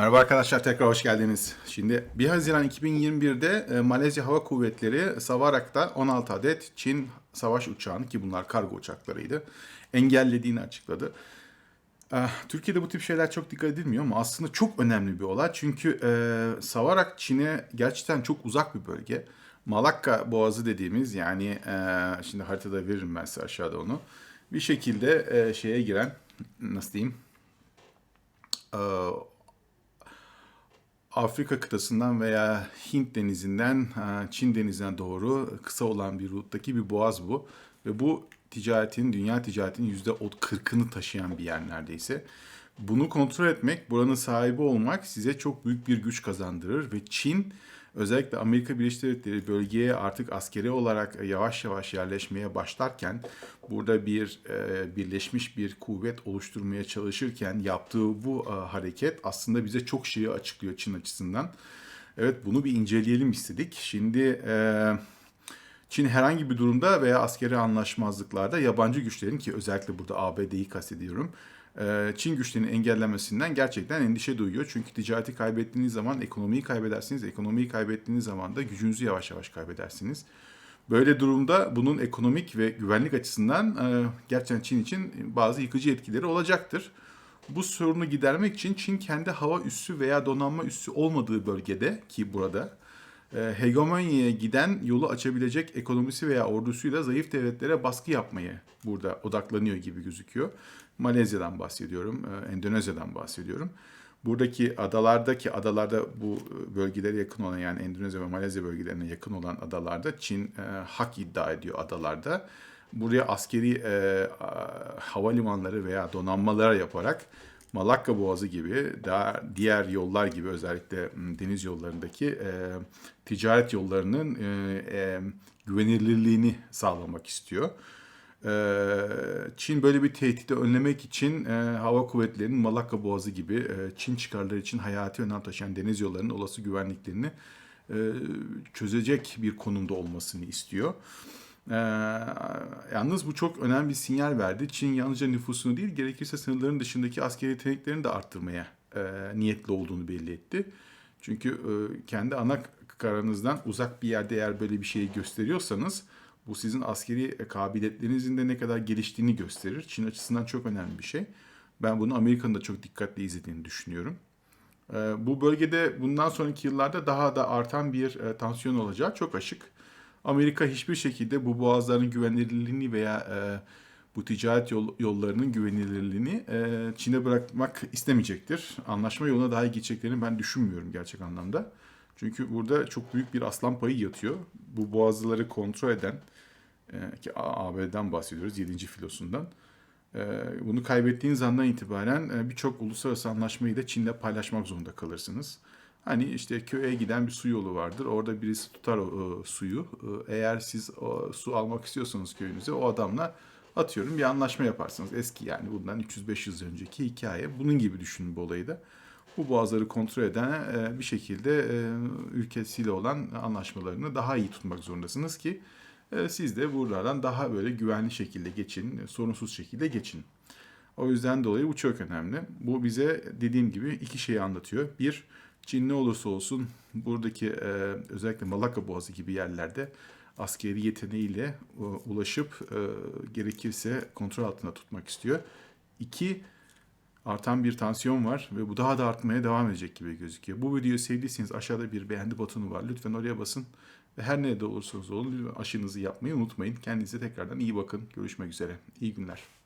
Merhaba arkadaşlar tekrar hoş geldiniz. Şimdi 1 Haziran 2021'de e, Malezya Hava Kuvvetleri Savarak'ta 16 adet Çin savaş uçağını ki bunlar kargo uçaklarıydı engellediğini açıkladı. Ah, Türkiye'de bu tip şeyler çok dikkat edilmiyor ama aslında çok önemli bir olay. Çünkü e, Savarak Çin'e gerçekten çok uzak bir bölge. Malakka Boğazı dediğimiz yani e, şimdi haritada veririm ben size aşağıda onu. Bir şekilde e, şeye giren nasıl diyeyim e, Afrika kıtasından veya Hint denizinden Çin denizine doğru kısa olan bir ruttaki bir boğaz bu. Ve bu ticaretin, dünya ticaretinin yüzde 40'ını taşıyan bir yer neredeyse. Bunu kontrol etmek, buranın sahibi olmak size çok büyük bir güç kazandırır ve Çin özellikle Amerika Birleşik Devletleri bölgeye artık askeri olarak yavaş yavaş yerleşmeye başlarken burada bir e, birleşmiş bir kuvvet oluşturmaya çalışırken yaptığı bu e, hareket aslında bize çok şeyi açıklıyor Çin açısından. Evet bunu bir inceleyelim istedik. Şimdi e, Çin herhangi bir durumda veya askeri anlaşmazlıklarda yabancı güçlerin ki özellikle burada ABD'yi kastediyorum. E, Çin güçlerinin engellemesinden gerçekten endişe duyuyor. Çünkü ticareti kaybettiğiniz zaman ekonomiyi kaybedersiniz. Ekonomiyi kaybettiğiniz zaman da gücünüzü yavaş yavaş kaybedersiniz. Böyle durumda bunun ekonomik ve güvenlik açısından e, gerçekten Çin için bazı yıkıcı etkileri olacaktır. Bu sorunu gidermek için Çin kendi hava üssü veya donanma üssü olmadığı bölgede ki burada hegemonyaya giden yolu açabilecek ekonomisi veya ordusuyla zayıf devletlere baskı yapmaya burada odaklanıyor gibi gözüküyor. Malezya'dan bahsediyorum, e, Endonezya'dan bahsediyorum. Buradaki adalardaki adalarda bu bölgelere yakın olan yani Endonezya ve Malezya bölgelerine yakın olan adalarda Çin e, hak iddia ediyor adalarda. Buraya askeri e, havalimanları veya donanmalara yaparak Malakka Boğazı gibi daha diğer yollar gibi özellikle deniz yollarındaki e, ticaret yollarının e, e, güvenilirliğini sağlamak istiyor. Çin böyle bir tehdidi önlemek için hava kuvvetlerinin Malakka Boğazı gibi Çin çıkarları için hayati önem taşıyan deniz yollarının olası güvenliklerini çözecek bir konumda olmasını istiyor. Ee, yalnız bu çok önemli bir sinyal verdi. Çin yalnızca nüfusunu değil gerekirse sınırların dışındaki askeri yeteneklerini de arttırmaya e, niyetli olduğunu belli etti. Çünkü e, kendi ana karanızdan uzak bir yerde eğer böyle bir şeyi gösteriyorsanız bu sizin askeri kabiliyetlerinizin de ne kadar geliştiğini gösterir. Çin açısından çok önemli bir şey. Ben bunu Amerika'nın da çok dikkatli izlediğini düşünüyorum. Ee, Bu bölgede bundan sonraki yıllarda daha da artan bir e, tansiyon olacağı çok açık. Amerika hiçbir şekilde bu boğazların güvenilirliğini veya e, bu ticaret yol- yollarının güvenilirliğini e, Çin'e bırakmak istemeyecektir. Anlaşma yoluna daha iyi gideceklerini ben düşünmüyorum gerçek anlamda. Çünkü burada çok büyük bir aslan payı yatıyor. Bu boğazları kontrol eden e, ki AB'den bahsediyoruz 7. filosundan. E, Bunu kaybettiğiniz andan itibaren e, birçok uluslararası anlaşmayı da Çin'le paylaşmak zorunda kalırsınız. Hani işte köye giden bir su yolu vardır. Orada birisi tutar o e, suyu. E, Eğer siz o, su almak istiyorsanız köyünüze o adamla atıyorum bir anlaşma yaparsınız. Eski yani bundan 300-500 yıl önceki hikaye. Bunun gibi düşünün bu olayı da. Bu boğazları kontrol eden e, bir şekilde e, ülkesiyle olan anlaşmalarını daha iyi tutmak zorundasınız ki e, siz de buralardan daha böyle güvenli şekilde geçin, sorunsuz şekilde geçin. O yüzden dolayı bu çok önemli. Bu bize dediğim gibi iki şeyi anlatıyor. Bir, Çin ne olursa olsun buradaki e, özellikle Malakka Boğazı gibi yerlerde askeri yeteneğiyle e, ulaşıp e, gerekirse kontrol altında tutmak istiyor. İki, artan bir tansiyon var ve bu daha da artmaya devam edecek gibi gözüküyor. Bu videoyu sevdiyseniz aşağıda bir beğendi butonu var. Lütfen oraya basın ve her nerede olursanız olun aşınızı yapmayı unutmayın. Kendinize tekrardan iyi bakın. Görüşmek üzere. İyi günler.